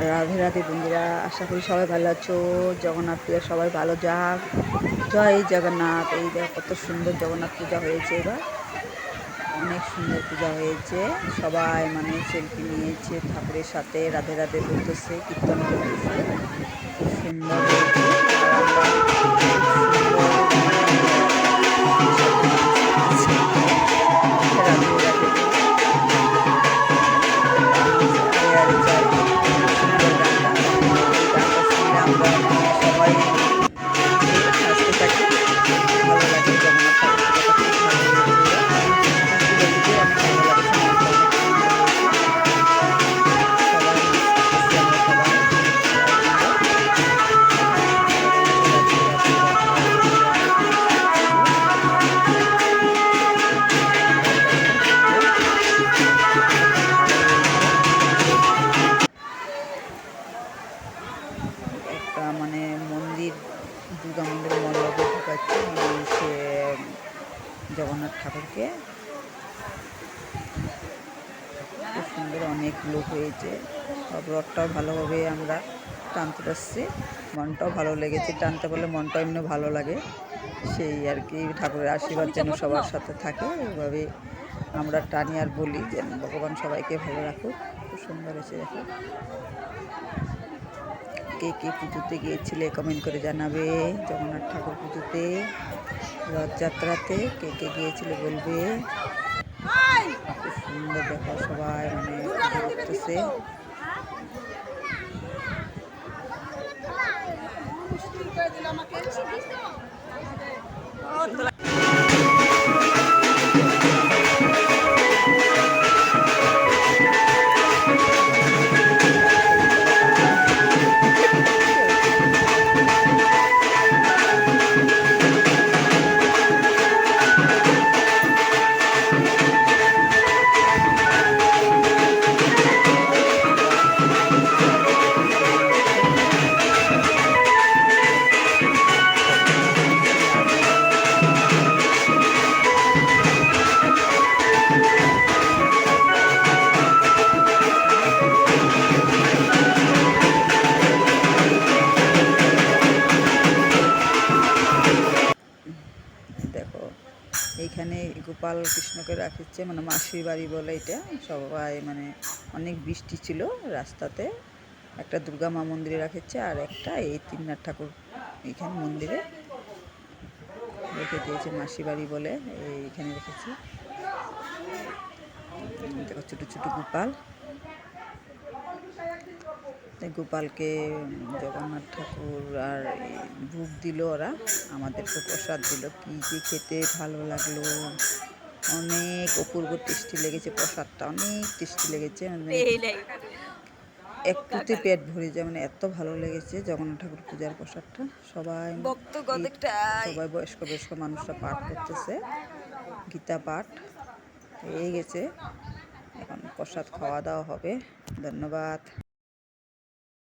রাধে রাধে বন্ধুরা, আশা করি সবাই ভালো আছো। জগন্নাথ পূজা সবাই ভালো যাক। জয় জগন্নাথ। এই দেখ কত সুন্দর জগন্নাথ পূজা হয়েছে এবার। অনেক সুন্দর পূজা হয়েছে। সবাই মানে সেলফি নিয়েছে ঠাকুরের সাথে, রাধে রাধে বলতেছে, কীর্তন করতেছে। সুন্দর। সবাই জগন্নাথ ঠাকুরকে খুব সুন্দর অনেক লোক হয়েছে। সব রথটাও ভালোভাবে আমরা টানতে পারছি। মনটাও ভালো লেগেছে। টানতে পারলে মনটাও এমনি ভালো লাগে। সেই আর কি, ঠাকুরের আশীর্বাদ যেন সবার সাথে থাকে। এইভাবে আমরা টানি আর বলি, যেন ভগবান সবাইকে ভালো রাখুক। খুব সুন্দর হয়েছে, দেখো। কে কে পুজোতে গিয়েছিলে কমেন্ট করে জানাবে জগন্নাথ ঠাকুর পুজোতে রথযাত্রাতে কে কে গিয়েছিলে বলবে খুব সুন্দর দেখো সবাই মানে করতেছে দেখো এইখানে গোপাল কৃষ্ণকে রাখিচ্ছে মানে মাসির বাড়ি বলে এটা। সবাই মানে অনেক বৃষ্টি ছিল রাস্তাতে। একটা দুর্গা মা মন্দিরে রাখিচ্ছে আর একটা এই তিননাথ ঠাকুর এখানে মন্দিরে রেখে দিয়েছে মাসি বাড়ি বলে এইখানে রেখেছি। দেখো ছোটো ছোটো গোপাল। গোপালকে জগন্নাথ ঠাকুর আর ভোগ দিল ওরা। আমাদেরকে প্রসাদ দিল। কি যে খেতে ভালো লাগল। অনেক অপূর্ব টেস্টি লেগেছে প্রসাদটা। অনেক টেস্টি লেগেছে। মানে একটুতে পেট ভরে যায়। মানে এত ভালো লেগেছে জগন্নাথ ঠাকুর পূজার প্রসাদটা। সবাই সবাই বয়স্ক বয়স্ক মানুষরা পাঠ করতেছে। গীতা পাঠ হয়ে গেছে। এখন প্রসাদ খাওয়া দাওয়া হবে। ধন্যবাদ।